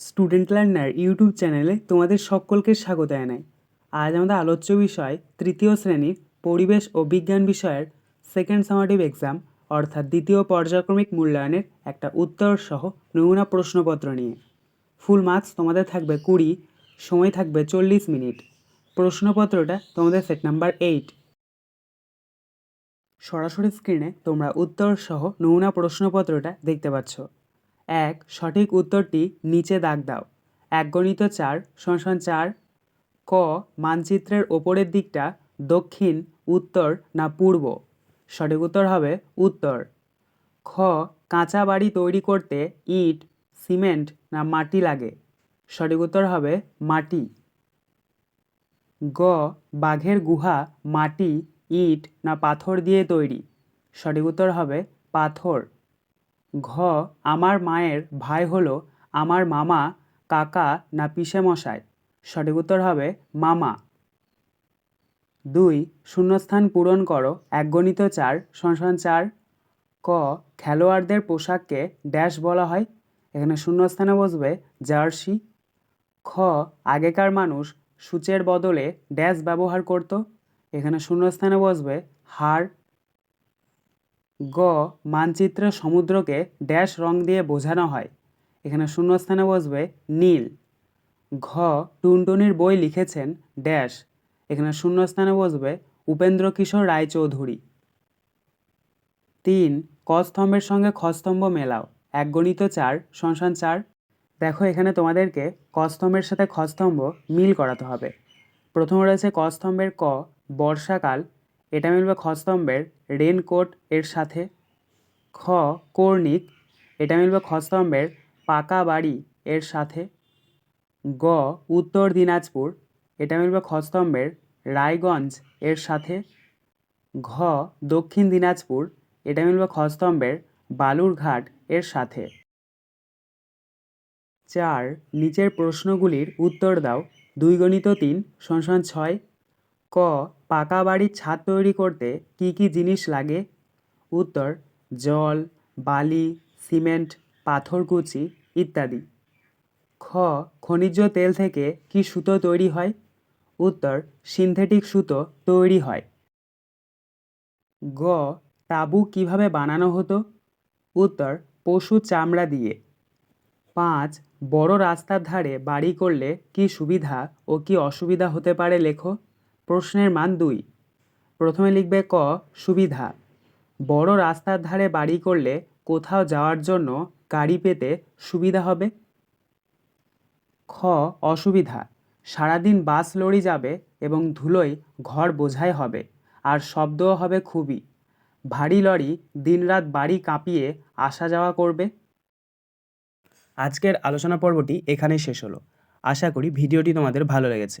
Student learner YouTube চ্যানেলে তোমাদের সকলকে স্বাগত জানাই। আজ আমাদের আলোচ্য বিষয় তৃতীয় শ্রেণির পরিবেশ ও বিজ্ঞান বিষয়ের সেকেন্ড সামাটিভ এক্সাম অর্থাৎ দ্বিতীয় পর্যায়ক্রমিক মূল্যায়নের একটা উত্তর সহ নমুনা প্রশ্নপত্র নিয়ে। ফুল মার্কস তোমাদের থাকবে কুড়ি, সময় থাকবে চল্লিশ মিনিট। প্রশ্নপত্রটা তোমাদের সেট নাম্বার এইট সরাসরি স্ক্রিনে তোমরা উত্তর সহ নমুনা প্রশ্নপত্রটা দেখতে পাচ্ছ। এক, সঠিক উত্তরটি নিচে দাগ দাও। এক গণিত চার, সমান চার, ক, মানচিত্রের ওপরের দিকটা দক্ষিণ, উত্তর না পূর্ব? সঠিক উত্তর হবে উত্তর। খ, কাঁচা বাড়ি তৈরি করতে ইট, সিমেন্ট না মাটি লাগে? সঠিক উত্তর হবে মাটি। গ, বাঘের গুহা, মাটি, ইট না পাথর দিয়ে তৈরি? সঠিক উত্তর হবে পাথর। ঘ, আমার মায়ের ভাই হলো আমার মামা, কাকা না পিসে মশাই সঠিক উত্তর হবে মামা। দুই, শূন্যস্থান পূরণ করো এক গণিত চার সমান চার। ক, খেলোয়াড়দের পোশাককে ড্যাশ বলা হয়, এখানে শূন্যস্থানে বসবে জার্সি। খ, আগেকার মানুষ সূচের বদলে ড্যাশ ব্যবহার করত, এখানে শূন্যস্থানে বসবে হাড় গ, মানচিত্রে সমুদ্রকে ড্যাশ রং দিয়ে বোঝানো হয়। এখানে শূন্যস্থানে বসবে নীল। ঘ, টুনটুনির বই লিখেছেন ড্যাশ। এখানে শূন্যস্থানে বসবে উপেন্দ্র কিশোর রায়চৌধুরী। তিন ক স্তম্ভের সঙ্গে খ স্তম্ভ মেলাও। এক গণিত চার, সংসান চার। দেখো, এখানে তোমাদেরকে ক স্তম্ভের সাথে খ স্তম্ভ মিল করাতে হবে। প্রথমে রয়েছে ক স্তম্ভের ক, বর্ষাকাল এটা মিলবে খ স্তম্ভের রেনকোট এর সাথে, খ কর্ণিক এটা মিলবে খ স্তম্ভের, পাকা বাড়ি এর সাথে, গ উত্তর দিনাজপুর, এটা মিলবে খ স্তম্ভের, রায়গঞ্জ এর সাথে, ঘ দক্ষিণ দিনাজপুর, এটা মিলবে খ স্তম্ভের, বালুরঘাট এর সাথে। চার, নিচের প্রশ্নগুলির উত্তর দাও, দুই গণিত তিন সংসান ছয় ক, পাকা বাড়ির ছাদ তৈরি করতে কি কি জিনিস লাগে? উত্তর, জল, বালি, সিমেন্ট পাথরকুচি ইত্যাদি। খ, খনিজ তেল থেকে কি সুতো তৈরি হয়? উত্তর, সিনথেটিক সুতো তৈরি হয়। গ, তাঁবু কীভাবে বানানো হতো? উত্তর, পশু চামড়া দিয়ে। পাঁচ, বড় রাস্তার ধারে বাড়ি করলে কি সুবিধা ও কি অসুবিধা হতে পারে লেখো? প্রশ্নের মান দুই। প্রথমে লিখবে ক, সুবিধা। বড় রাস্তার ধারে বাড়ি করলে কোথাও যাওয়ার জন্য গাড়ি পেতে সুবিধা হবে? খ, অসুবিধা। সারাদিন বাস লরি যাবে এবং ধুলোয় ঘর বোঝাই হবে, আর শব্দও হবে খুবই। ভারী লরি দিনরাত বাড়ি কাঁপিয়ে আসা যাওয়া করবে? আজকের আলোচনা পর্বটি এখানেই শেষ হলো। আশা করি ভিডিওটি তোমাদের ভালো লেগেছে।